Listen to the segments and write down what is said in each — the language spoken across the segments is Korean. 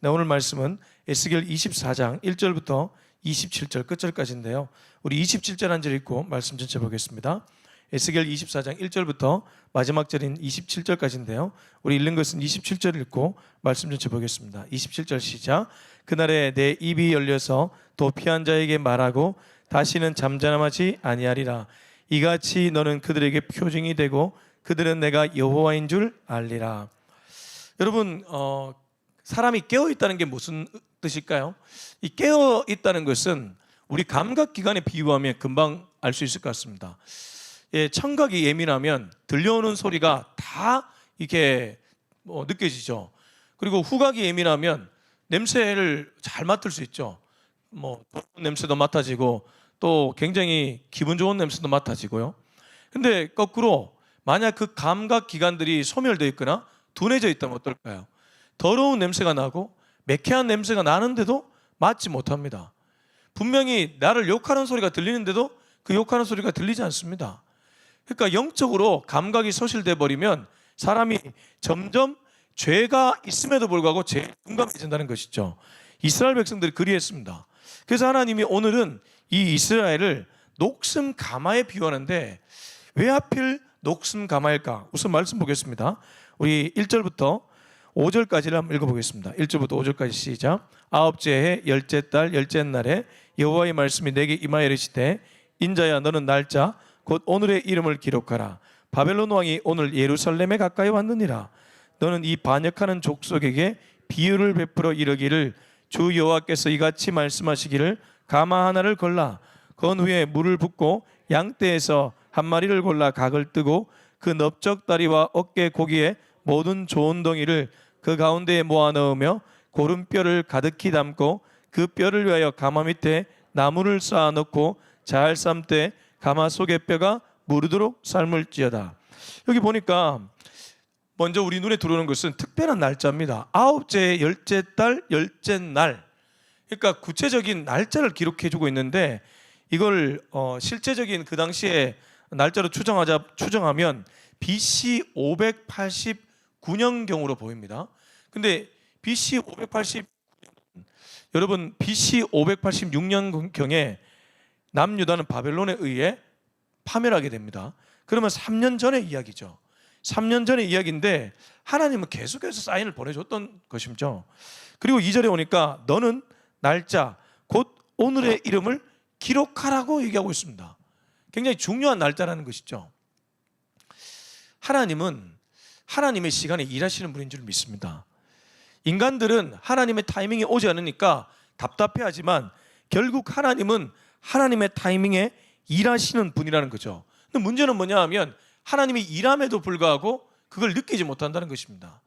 네, 오늘 말씀은 에스겔 24장 1절부터 27절 끝절까지인데요. 우리 27절 한 절 읽고 말씀 전체 보겠습니다. 에스겔 24장 1절부터 마지막 절인 27절까지인데요. 우리 읽는 것은 27절 읽고 말씀 전체 보겠습니다. 27절 시작. 그날에 내 입이 열려서 도피한 자에게 말하고 다시는 잠잠하지 아니하리라. 이같이 너는 그들에게 표징이 되고 그들은 내가 여호와인 줄 알리라. 여러분 어, 사람이 깨어 있다는 게 무슨 뜻일까요? 이 깨어 있다는 것은 우리 감각 기관에 비유하면 금방 알 수 있을 것 같습니다. 예, 청각이 예민하면 들려오는 소리가 다 이렇게 뭐 느껴지죠. 그리고 후각이 예민하면 냄새를 잘 맡을 수 있죠. 뭐 냄새도 맡아지고 또 굉장히 기분 좋은 냄새도 맡아지고요. 근데 거꾸로 만약 그 감각 기관들이 소멸되어 있거나 둔해져 있다면 어떨까요? 더러운 냄새가 나고 매캐한 냄새가 나는데도 맡지 못합니다. 분명히 나를 욕하는 소리가 들리는데도 그 욕하는 소리가 들리지 않습니다. 그러니까 영적으로 감각이 소실돼 버리면 사람이 점점 죄가 있음에도 불구하고 죄에 둔감해진다는 것이죠. 이스라엘 백성들이 그리했습니다. 그래서 하나님이 오늘은 이 이스라엘을 녹슨 가마에 비유하는데 왜 하필 녹슨 가마일까? 우선 말씀 보겠습니다. 우리 1절부터 5절까지를 한번 읽어보겠습니다. 1절부터 5절까지 시작. 아홉째 해 열째 달 열째 날에 여호와의 말씀이 내게 임하여 이르시되 인자야 너는 날짜 곧 오늘의 이름을 기록하라. 바벨론 왕이 오늘 예루살렘에 가까이 왔느니라. 너는 이 반역하는 족속에게 비유를 베풀어 이르기를 주 여호와께서 이같이 말씀하시기를 가마 하나를 골라 건 후에 물을 붓고 양떼에서 한 마리를 골라 각을 뜨고 그 넓적 다리와 어깨 고기에 모든 좋은 덩이를 그 가운데에 모아 넣으며 고른 뼈를 가득히 담고 그 뼈를 위하여 가마 밑에 나무를 쌓아 놓고 잘 삶때 가마 속의 뼈가 무르도록 삶을지어다. 여기 보니까 먼저 우리 눈에 들어오는 것은 특별한 날짜입니다. 아홉째, 열째 달, 열째 날. 그러니까 구체적인 날짜를 기록해 주고 있는데 이걸 어, 실제적인 그 당시에 날짜로 추정하자 추정하면 BC 589년경으로 보입니다. 근데 BC 580 여러분 BC 586년 경에 남유다는 바벨론에 의해 파멸하게 됩니다. 그러면 3년 전의 이야기죠. 3년 전의 이야기인데 하나님은 계속해서 사인을 보내줬던 것이죠. 그리고 2절에 오니까 너는 날짜 곧 오늘의 이름을 기록하라고 얘기하고 있습니다. 굉장히 중요한 날짜라는 것이죠. 하나님은 하나님의 시간에 일하시는 분인 줄 믿습니다. 인간들은 하나님의 타이밍이 오지 않으니까 답답해하지만 결국 하나님은 하나님의 타이밍에 일하시는 분이라는 거죠. 근데 문제는 뭐냐 하면 하나님이 일함에도 불구하고 그걸 느끼지 못한다는 것입니다.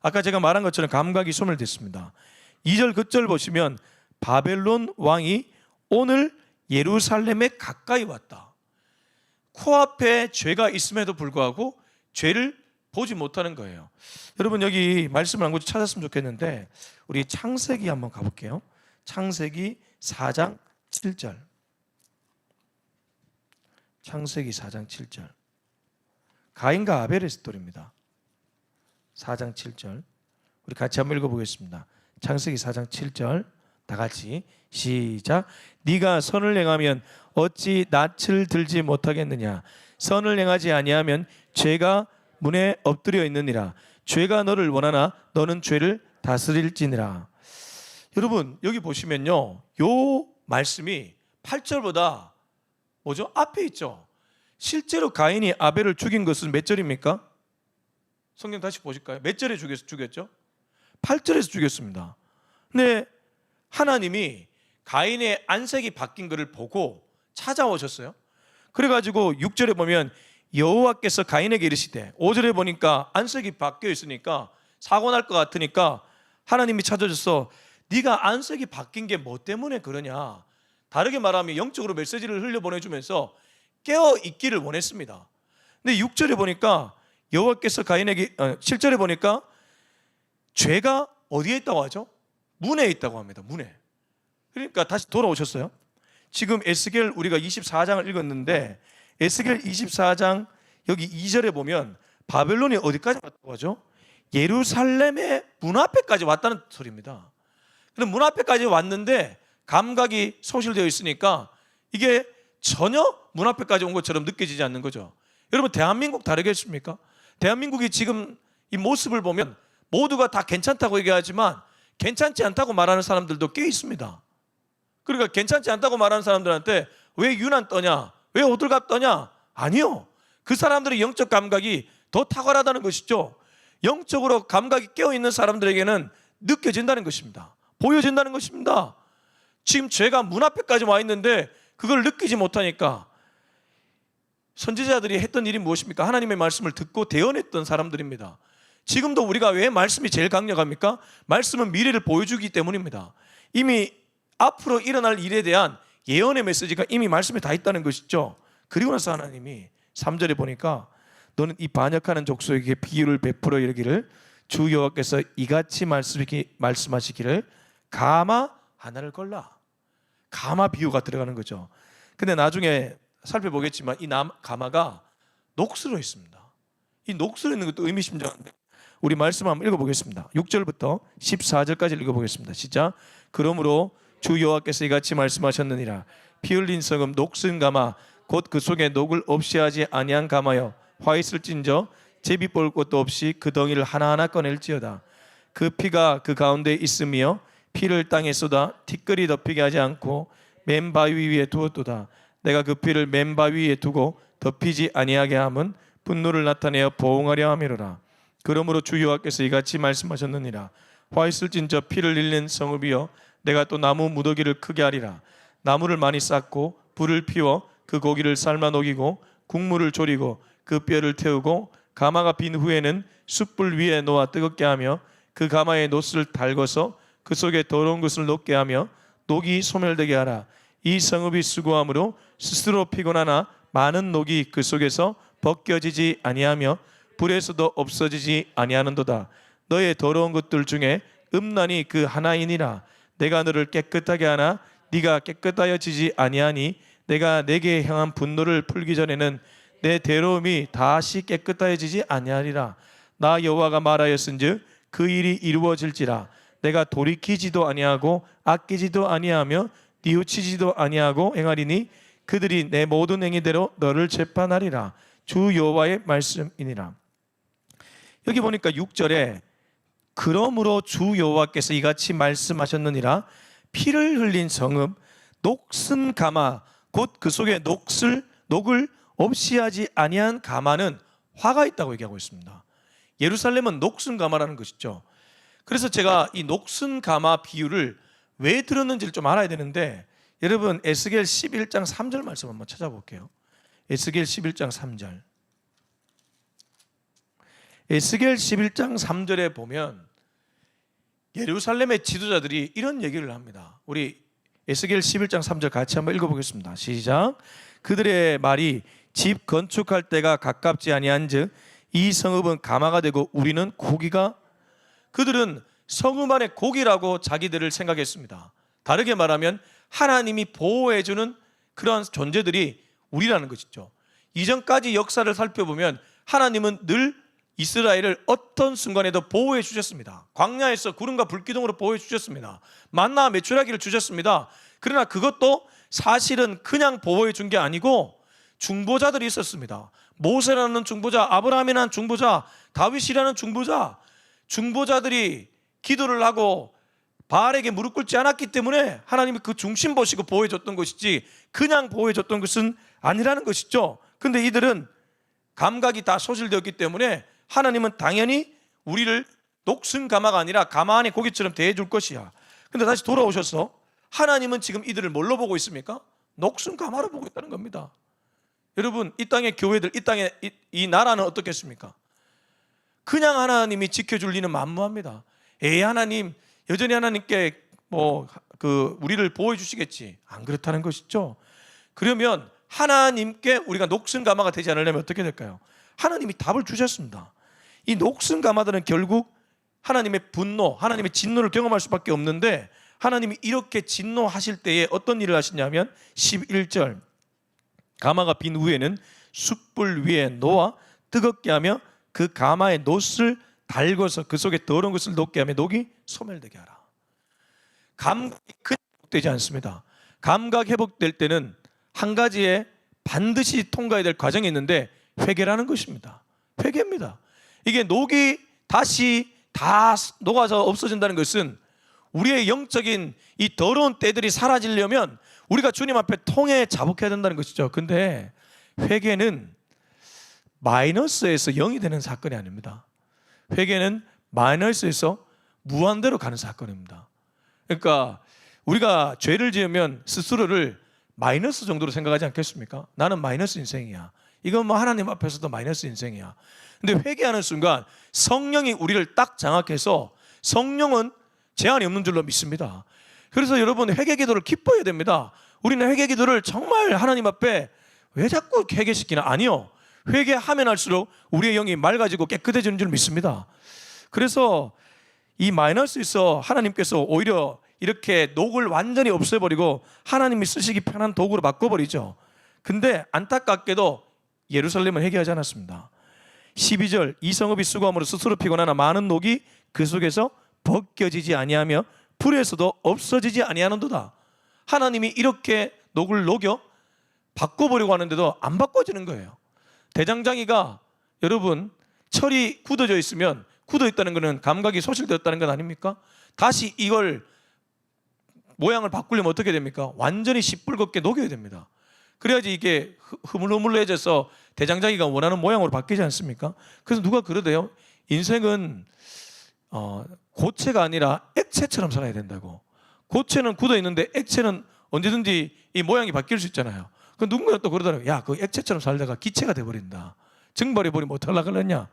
아까 제가 말한 것처럼 감각이 소멸됐습니다. 2절 끝절 보시면 바벨론 왕이 오늘 예루살렘에 가까이 왔다. 코앞에 죄가 있음에도 불구하고 죄를 보지 못하는 거예요. 여러분 여기 말씀을 한곳 찾았으면 좋겠는데 우리 창세기 한번 가볼게요. 창세기 4장 7절. 창세기 4장 7절. 가인과 아벨의 스토리입니다. 4장 7절. 우리 같이 한번 읽어보겠습니다. 창세기 4장 7절. 다 같이 시작. 네가 선을 행하면 어찌 낯을 들지 못하겠느냐? 선을 행하지 아니하면 죄가 문에 엎드려 있느니라. 죄가 너를 원하나 너는 죄를 다스릴지니라. 여러분 여기 보시면요. 요 말씀이 8절보다 뭐죠? 앞에 있죠. 실제로 가인이 아벨을 죽인 것은 몇 절입니까? 성경 다시 보실까요? 몇 절에 죽였, 죽였죠? 8절에서 죽였습니다. 근데 하나님이 가인의 안색이 바뀐 것을 보고 찾아오셨어요. 그래가지고 6절에 보면 여호와께서 가인에게 이르시되 5절에 보니까 안색이 바뀌어 있으니까 사고 날 것 같으니까 하나님이 찾아줘서 네가 안색이 바뀐 게 뭐 때문에 그러냐 다르게 말하면 영적으로 메시지를 흘려보내주면서 깨어 있기를 원했습니다. 근데 6절에 보니까 여호와께서 가인에게 어, 7절에 보니까 죄가 어디에 있다고 하죠? 문에 있다고 합니다. 문에. 그러니까 다시 돌아오셨어요. 지금 에스겔 우리가 24장을 읽었는데 에스겔 24장 여기 2절에 보면 바벨론이 어디까지 갔다고 하죠? 예루살렘의 문 앞에까지 왔다는 소리입니다. 그럼 문 앞에까지 왔는데 감각이 소실되어 있으니까 이게 전혀 문 앞에까지 온 것처럼 느껴지지 않는 거죠. 여러분 대한민국 다르겠습니까? 대한민국이 지금 이 모습을 보면 모두가 다 괜찮다고 얘기하지만 괜찮지 않다고 말하는 사람들도 꽤 있습니다. 그러니까 괜찮지 않다고 말하는 사람들한테 왜 유난 떠냐? 왜 호들갑 떠냐? 아니요. 그 사람들의 영적 감각이 더 탁월하다는 것이죠. 영적으로 감각이 깨어 있는 사람들에게는 느껴진다는 것입니다. 보여진다는 것입니다. 지금 죄가 문 앞에까지 와 있는데 그걸 느끼지 못하니까 선지자들이 했던 일이 무엇입니까? 하나님의 말씀을 듣고 대언했던 사람들입니다. 지금도 우리가 왜 말씀이 제일 강력합니까? 말씀은 미래를 보여주기 때문입니다. 이미 앞으로 일어날 일에 대한 예언의 메시지가 이미 말씀에 다 있다는 것이죠. 그리고 나서 하나님이 3절에 보니까 너는 이 반역하는 족속에게 비유를 베풀어 이르기를 주 여호와께서 이같이 말씀하시기를 가마 하나를 걸라. 가마 비유가 들어가는 거죠. 근데 나중에 살펴보겠지만 이 남, 가마가 녹수로 있습니다. 이 녹수로 있는 것도 의미심장한데 우리 말씀 한번 읽어보겠습니다. 6절부터 14절까지 읽어보겠습니다. 시작. 그러므로 주 여호와께서 이같이 말씀하셨느니라. 피 흘린 성음 녹슨 가마 곧 그 속에 녹을 없이 하지 아니한 가마여 화 있을진저 제비 볼 것도 없이 그 덩이를 하나하나 꺼낼지어다. 그 피가 그 가운데 있으며 피를 땅에 쏟아 티끌이 덮이게 하지 않고 맨 바위 위에 두었도다. 내가 그 피를 맨 바위 위에 두고 덮이지 아니하게 함은 분노를 나타내어 보응하려 함이로라. 그러므로 주 여호와께서 이같이 말씀하셨느니라. 화 있을진 저 피를 잃는 성읍이여 내가 또 나무 무더기를 크게 하리라. 나무를 많이 쌓고 불을 피워 그 고기를 삶아 녹이고 국물을 졸이고 그 뼈를 태우고 가마가 빈 후에는 숯불 위에 놓아 뜨겁게 하며 그 가마에 노스를 달궈서 그 속에 더러운 것을 녹게 하며 녹이 소멸되게 하라. 이 성읍이 수고함으로 스스로 피곤하나 많은 녹이 그 속에서 벗겨지지 아니하며 불에서도 없어지지 아니하는도다. 너의 더러운 것들 중에 음란이 그 하나이니라. 내가 너를 깨끗하게 하나 네가 깨끗하여지지 아니하니 내가 내게 향한 분노를 풀기 전에는 내 대로움이 다시 깨끗하여지지 아니하리라. 나 여호와가 말하였은즉 그 일이 이루어질지라. 내가 돌이키지도 아니하고 아끼지도 아니하며 뉘우치지도 아니하고 행하리니 그들이 내 모든 행위대로 너를 재판하리라. 주 여호와의 말씀이니라. 여기 보니까 6절에 그러므로 주 여호와께서 이같이 말씀하셨느니라 피를 흘린 성읍 녹슨 가마 곧 그 속에 녹슬 녹을 없이 하지 아니한 가마는 화가 있다고 얘기하고 있습니다. 예루살렘은 녹슨 가마라는 것이죠. 그래서 제가 이 녹슨 가마 비유를 왜 들었는지를 좀 알아야 되는데 여러분 에스겔 11장 3절 말씀 한번 찾아볼게요. 에스겔 11장 3절. 에스겔 11장 3절에 보면 예루살렘의 지도자들이 이런 얘기를 합니다. 우리 에스겔 11장 3절 같이 한번 읽어보겠습니다. 시작. 그들의 말이 집 건축할 때가 가깝지 아니한즉 이 성읍은 가마가 되고 우리는 고기가 그들은 성읍 안에 고기라고 자기들을 생각했습니다. 다르게 말하면 하나님이 보호해 주는 그런 존재들이 우리라는 것이죠. 이전까지 역사를 살펴보면 하나님은 늘 이스라엘을 어떤 순간에도 보호해 주셨습니다. 광야에서 구름과 불기둥으로 보호해 주셨습니다. 만나 메추라기를 주셨습니다. 그러나 그것도 사실은 그냥 보호해 준 게 아니고 중보자들이 있었습니다. 모세라는 중보자, 아브라함이라는 중보자, 다윗이라는 중보자, 중보자들이 기도를 하고 바알에게 무릎 꿇지 않았기 때문에 하나님이 그 중심 보시고 보호해 줬던 것이지 그냥 보호해 줬던 것은 아니라는 것이죠. 근데 이들은 감각이 다 소실되었기 때문에 하나님은 당연히 우리를 녹슨 가마가 아니라 가마 안에 고기처럼 대해 줄 것이야. 근데 다시 돌아오셔서 하나님은 지금 이들을 뭘로 보고 있습니까? 녹슨 가마로 보고 있다는 겁니다. 여러분, 이 땅의 교회들, 이 땅의 이, 이 나라는 어떻겠습니까? 그냥 하나님이 지켜줄 리는 만무합니다. 에이 하나님 여전히 하나님께 뭐 그 우리를 보호해 주시겠지 안 그렇다는 것이죠. 그러면 하나님께 우리가 녹슨 가마가 되지 않으려면 어떻게 될까요? 하나님이 답을 주셨습니다. 이 녹슨 가마들은 결국 하나님의 분노, 하나님의 진노를 경험할 수밖에 없는데 하나님이 이렇게 진노하실 때에 어떤 일을 하시냐면 11절 가마가 빈 후에는 숯불 위에 놓아 뜨겁게 하며 그 가마의 놋을 달궈서 그 속에 더러운 것을 녹게 하며 녹이 소멸되게 하라. 감각이 큰 회복되지 않습니다. 감각 회복될 때는 한 가지에 반드시 통과해야 될 과정이 있는데 회개라는 것입니다. 회개입니다. 이게 녹이 다시 다 녹아서 없어진다는 것은 우리의 영적인 이 더러운 때들이 사라지려면 우리가 주님 앞에 통해 자복해야 된다는 것이죠. 근데 회개는 마이너스에서 0이 되는 사건이 아닙니다. 회개는 마이너스에서 무한대로 가는 사건입니다. 그러니까 우리가 죄를 지으면 스스로를 마이너스 정도로 생각하지 않겠습니까? 나는 마이너스 인생이야. 이건 뭐 하나님 앞에서도 마이너스 인생이야. 근데 회개하는 순간 성령이 우리를 딱 장악해서 성령은 제한이 없는 줄로 믿습니다. 그래서 여러분 회개 기도를 기뻐해야 됩니다. 우리는 회개 기도를 정말 하나님 앞에 왜 자꾸 회개시키나? 아니요. 회개하면 할수록 우리의 영이 맑아지고 깨끗해지는 줄 믿습니다. 그래서 이 마이너스에서 하나님께서 오히려 이렇게 녹을 완전히 없애버리고 하나님이 쓰시기 편한 도구로 바꿔버리죠. 근데 안타깝게도 예루살렘은 회개하지 않았습니다. 12절 이성읍이 수고함으로 스스로 피곤하나 많은 녹이 그 속에서 벗겨지지 아니하며 불에서도 없어지지 아니하는도다. 하나님이 이렇게 녹을 녹여 바꿔보려고 하는데도 안 바꿔지는 거예요. 대장장이가 여러분 철이 굳어져 있으면 굳어 있다는 것은 감각이 소실되었다는 건 아닙니까? 다시 이걸 모양을 바꾸려면 어떻게 됩니까? 완전히 시뻘겋게 녹여야 됩니다. 그래야지 이게 흐- 흐물흐물해져서 대장장이가 원하는 모양으로 바뀌지 않습니까? 그래서 누가 그러대요. 인생은 어, 고체가 아니라 액체처럼 살아야 된다고. 고체는 굳어 있는데 액체는 언제든지 이 모양이 바뀔 수 있잖아요. 그 누군가 또 그러더라고요. 야, 그 액체처럼 살다가 기체가 돼버린다. 증발해 버리면 어떡하려 그랬냐?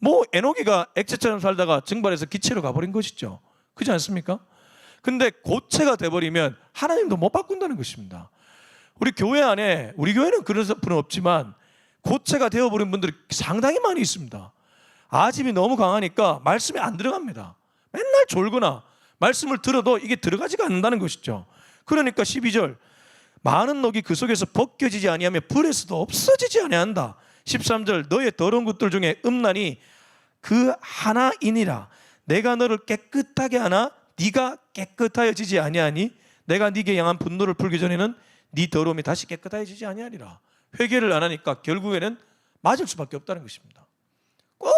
뭐 에노기가 액체처럼 살다가 증발해서 기체로 가버린 것이죠. 그렇지 않습니까? 근데 고체가 돼버리면 하나님도 못 바꾼다는 것입니다. 우리 교회 안에 우리 교회는 그런 분은 없지만 고체가 되어버린 분들이 상당히 많이 있습니다. 아집이 너무 강하니까 말씀이 안 들어갑니다. 맨날 졸거나 말씀을 들어도 이게 들어가지가 않는다는 것이죠. 그러니까 12절 많은 녹이 그 속에서 벗겨지지 아니하며 불에서도 없어지지 아니한다. 13절 너의 더러운 것들 중에 음란이 그 하나이니라. 내가 너를 깨끗하게 하나 네가 깨끗하여지지 아니하니 내가 네게 향한 분노를 풀기 전에는 네 더러움이 다시 깨끗하여지지 아니하리라. 회개를 안 하니까 결국에는 맞을 수밖에 없다는 것입니다. 꼭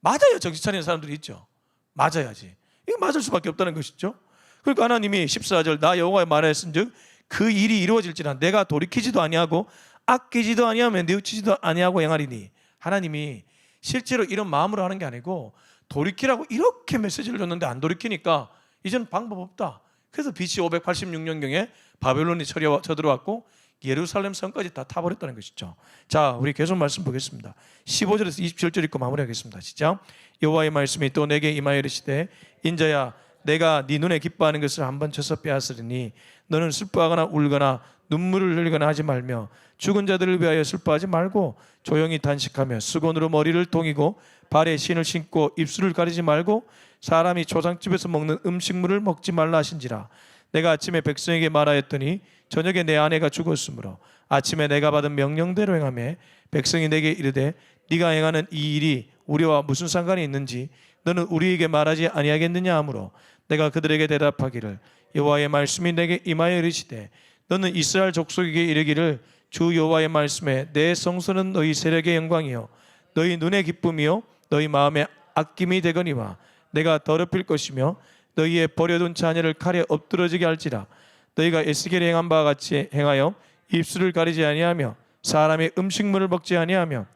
맞아야 정신 차리는 사람들이 있죠. 맞아야지. 이거 맞을 수밖에 없다는 것이죠. 그러니까 하나님이 14절 나 여호와의 말하였은즉 그 일이 이루어질지라 내가 돌이키지도 아니하고 아끼지도 아니하며 뉘우치지도 아니하고 행하리니 하나님이 실제로 이런 마음으로 하는 게 아니고 돌이키라고 이렇게 메시지를 줬는데 안 돌이키니까 이제는 방법 없다. 그래서 BC 586년경에 바벨론이 쳐들어왔고 예루살렘 성까지 다 타버렸다는 것이죠. 자, 우리 계속 말씀 보겠습니다. 15절에서 27절 읽고 마무리하겠습니다. 시작. 여호와의 말씀이 또 내게 임하여 이르시되 인자야 내가 네 눈에 기뻐하는 것을 한번 쳐서 빼앗으리니 너는 슬퍼하거나 울거나 눈물을 흘리거나 하지 말며 죽은 자들을 위하여 슬퍼하지 말고 조용히 단식하며 수건으로 머리를 동이고 발에 신을 신고 입술을 가리지 말고 사람이 조상집에서 먹는 음식물을 먹지 말라 하신지라. 내가 아침에 백성에게 말하였더니 저녁에 내 아내가 죽었으므로 아침에 내가 받은 명령대로 행하며 백성이 내게 이르되 네가 행하는 이 일이 우리와 무슨 상관이 있는지 너는 우리에게 말하지 아니하겠느냐 하므로 내가 그들에게 대답하기를 여호와의 말씀이 내게 임하여 이르시되 너는 이스라엘 족속에게 이르기를 주 여호와의 말씀에 내 성소는 너희 세력의 영광이요. 너희 눈의 기쁨이요. 너희 마음의 아낌이 되거니와 내가 더럽힐 것이며 너희의 버려둔 자녀를 칼에 엎드러지게 할지라. 너희가 에스겔에 행한 바와 같이 행하여 입술을 가리지 아니하며 사람의 음식물을 먹지 아니하며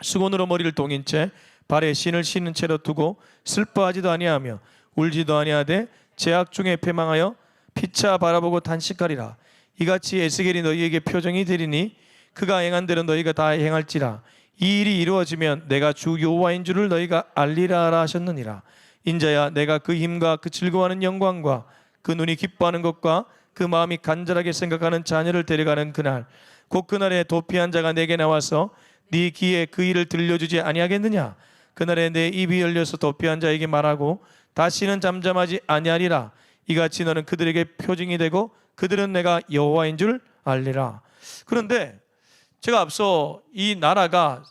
수건으로 머리를 동인 채 발에 신을 신은 채로 두고 슬퍼하지도 아니하며 울지도 아니하되 제약 중에 패망하여 피차 바라보고 단식하리라 이같이 에스겔이 너희에게 표정이 되리니 그가 행한 대로 너희가 다 행할지라. 이 일이 이루어지면 내가 주 여호와인 줄을 너희가 알리라 하셨느니라. 인자야 내가 그 힘과 그 즐거워하는 영광과 그 눈이 기뻐하는 것과 그 마음이 간절하게 생각하는 자녀를 데려가는 그날 곧 그날에 도피한 자가 내게 나와서 네 귀에 그 일을 들려주지 아니하겠느냐? 그날에 내 입이 열려서 도피한 자에게 말하고 다시는 잠잠하지 아니하리라. 이같이 너는 그들에게 표징이 되고 그들은 내가 여호와인 줄 알리라 그런데 제가 앞서 이 나라가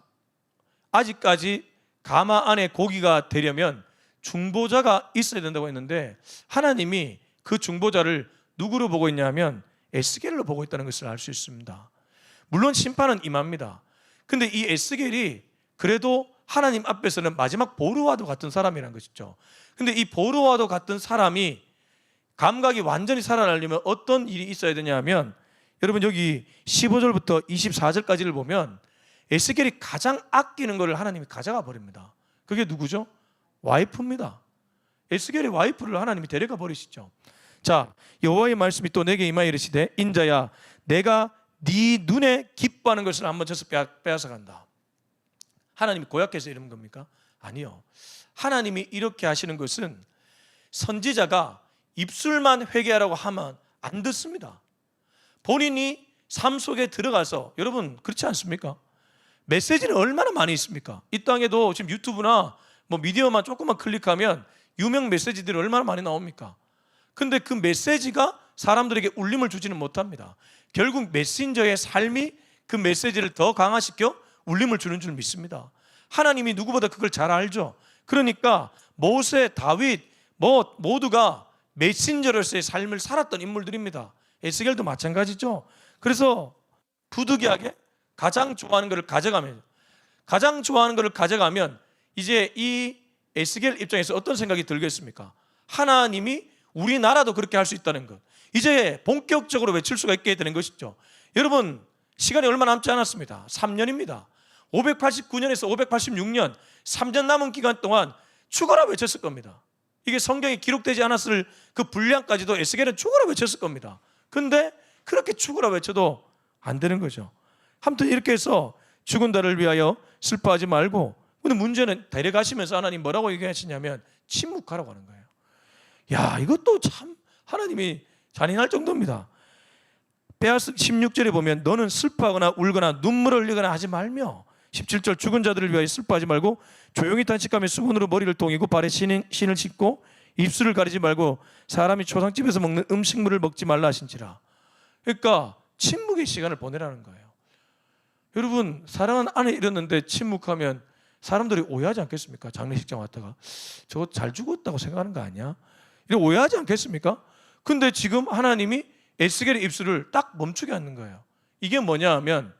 아직까지 가마 안에 고기가 되려면 중보자가 있어야 된다고 했는데 하나님이 그 중보자를 누구로 보고 있냐면 에스겔로 보고 있다는 것을 알 수 있습니다. 물론 심판은 임합니다. 근데 이 에스겔이 그래도 하나님 앞에서는 마지막 보르와도 같은 사람이라는 것이죠. 근데 이 보르와도 같은 사람이 감각이 완전히 살아나려면 어떤 일이 있어야 되냐면 여러분 여기 15절부터 24절까지를 보면 에스겔이 가장 아끼는 것을 하나님이 가져가 버립니다. 그게 누구죠? 와이프입니다. 에스겔의 와이프를 하나님이 데려가 버리시죠. 자, 여호와의 말씀이 또 내게 임하여 이르시되 인자야 내가 네 눈에 기뻐하는 것을 한번 빼- 빼앗아 간다. 하나님이 고약해서 이런 겁니까? 아니요. 하나님이 이렇게 하시는 것은 선지자가 입술만 회개하라고 하면 안 듣습니다. 본인이 삶 속에 들어가서 여러분 그렇지 않습니까? 메시지는 얼마나 많이 있습니까? 이 땅에도 지금 유튜브나 뭐 미디어만 조금만 클릭하면 유명 메시지들이 얼마나 많이 나옵니까? 근데 그 메시지가 사람들에게 울림을 주지는 못합니다. 결국 메신저의 삶이 그 메시지를 더 강화시켜 울림을 주는 줄 믿습니다. 하나님이 누구보다 그걸 잘 알죠. 그러니까 모세, 다윗 뭐 모두가 메신저로서의 삶을 살았던 인물들입니다. 에스겔도 마찬가지죠. 그래서 부득이하게 가장 좋아하는 것을 가져가면 가장 좋아하는 것을 가져가면 이제 이 에스겔 입장에서 어떤 생각이 들겠습니까? 하나님이 우리나라도 그렇게 할 수 있다는 것. 이제 본격적으로 외칠 수가 있게 되는 것이죠. 여러분 시간이 얼마 남지 않았습니다. 3년입니다. 589년에서 586년 3년 남은 기간 동안 죽어라 외쳤을 겁니다. 이게 성경에 기록되지 않았을 그 분량까지도 에스겔은 죽어라 외쳤을 겁니다. 근데 그렇게 죽어라 외쳐도 안 되는 거죠. 아무튼 이렇게 해서 죽은 자를 위하여 슬퍼하지 말고 근데 문제는 데려가시면서 하나님 뭐라고 얘기하시냐면 침묵하라고 하는 거예요. 야 이것도 참 하나님이 잔인할 정도입니다. 빼앗 16절에 보면 너는 슬퍼하거나 울거나 눈물을 흘리거나 하지 말며 17절 죽은 자들을 위하여 슬퍼하지 말고 조용히 탄식하며 수건으로 머리를 동이고 발에 신을 씻고 입술을 가리지 말고 사람이 초상집에서 먹는 음식물을 먹지 말라 하신지라. 그러니까 침묵의 시간을 보내라는 거예요. 여러분 사랑은 안에 이랬는데 침묵하면 사람들이 오해하지 않겠습니까? 장례식장 왔다가 저거 잘 죽었다고 생각하는 거 아니야? 이래 오해하지 않겠습니까? 근데 지금 하나님이 에스겔의 입술을 딱 멈추게 하는 거예요. 이게 뭐냐 하면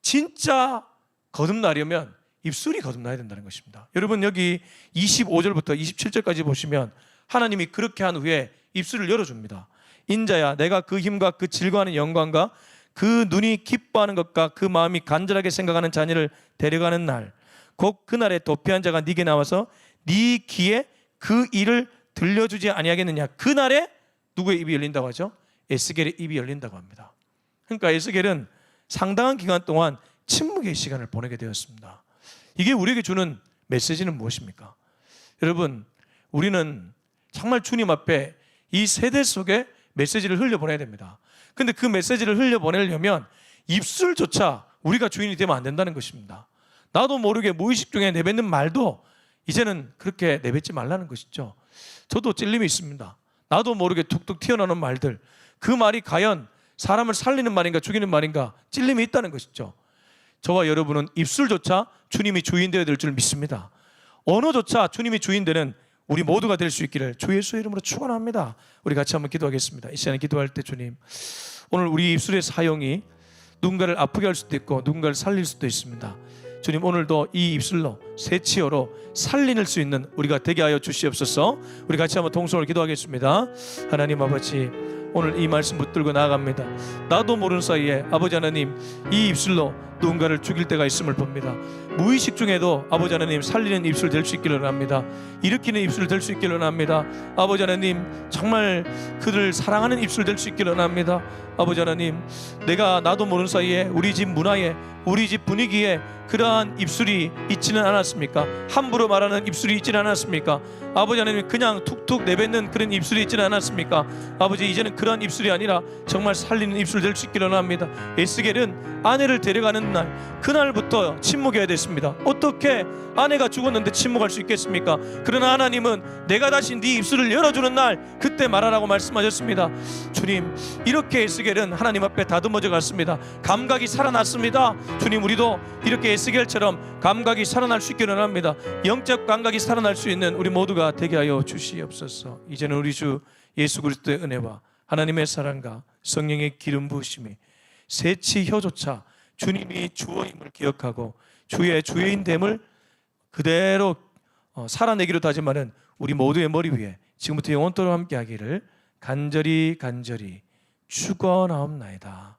진짜 거듭나려면 입술이 거듭나야 된다는 것입니다. 여러분 여기 25절부터 27절까지 보시면 하나님이 그렇게 한 후에 입술을 열어줍니다. 인자야 내가 그 힘과 그 질거하는 영광과 그 눈이 기뻐하는 것과 그 마음이 간절하게 생각하는 자녀를 데려가는 날 곧 그날에 도피한 자가 네게 나와서 네 귀에 그 일을 들려주지 아니하겠느냐 그날에 누구의 입이 열린다고 하죠? 에스겔의 입이 열린다고 합니다. 그러니까 에스겔은 상당한 기간 동안 침묵의 시간을 보내게 되었습니다. 이게 우리에게 주는 메시지는 무엇입니까? 여러분, 우리는 정말 주님 앞에 이 세대 속에 메시지를 흘려보내야 됩니다. 근데 그 메시지를 흘려보내려면 입술조차 우리가 주인이 되면 안 된다는 것입니다. 나도 모르게 무의식 중에 내뱉는 말도 이제는 그렇게 내뱉지 말라는 것이죠. 저도 찔림이 있습니다. 나도 모르게 툭툭 튀어나오는 말들. 그 말이 과연 사람을 살리는 말인가 죽이는 말인가 찔림이 있다는 것이죠. 저와 여러분은 입술조차 주님이 주인 되어야 될 줄 믿습니다. 언어조차 주님이 주인 되는 우리 모두가 될 수 있기를 주 예수의 이름으로 축원합니다. 우리 같이 한번 기도하겠습니다. 이 시간에 기도할 때 주님 오늘 우리 입술의 사용이 누군가를 아프게 할 수도 있고 누군가를 살릴 수도 있습니다. 주님 오늘도 이 입술로 새 치어로 살리는 수 있는 우리가 되게 하여 주시옵소서. 우리 같이 한번 동성을 기도하겠습니다. 하나님 아버지 오늘 이 말씀 붙들고 나아갑니다. 나도 모르는 사이에 아버지 하나님 이 입술로 누군가를 죽일 때가 있음을 봅니다. 무의식 중에도 아버지 하나님 살리는 입술 될 수 있기를 원합니다. 일으키는 입술 될 수 있기를 원합니다. 아버지 하나님 정말 그를 사랑하는 입술 될 수 있기를 원합니다. 아버지 하나님 내가 나도 모르는 사이에 우리 집 문화에 우리 집 분위기에 그러한 입술이 있지는 않았습니까? 함부로 말하는 입술이 있지는 않았습니까? 아버지 하나님 그냥 툭툭 내뱉는 그런 입술이 있지는 않았습니까? 아버지 이제는 그러한 입술이 아니라 정말 살리는 입술 될 수 있기를 원합니다. 에스겔은 아내를 데려가는 날 그날부터 침묵해야 됐습니다. 있습니다. 어떻게 아내가 죽었는데 침묵할 수 있겠습니까? 그러나 하나님은 내가 다시 네 입술을 열어주는 날 그때 말하라고 말씀하셨습니다. 주님 이렇게 에스겔은 하나님 앞에 다듬어져 갔습니다. 감각이 살아났습니다. 주님 우리도 이렇게 에스겔처럼 감각이 살아날 수 있기를 합니다. 영적 감각이 살아날 수 있는 우리 모두가 되게 하여 주시옵소서. 이제는 우리 주 예수 그리스도의 은혜와 하나님의 사랑과 성령의 기름 부으심이 세치 혀조차 주님이 주어임을 기억하고 주의 주인됨을 그대로 어, 살아내기로 다짐하는 우리 모두의 머리 위에 지금부터 영원토록 함께하기를 간절히 간절히 축원하옵나이다.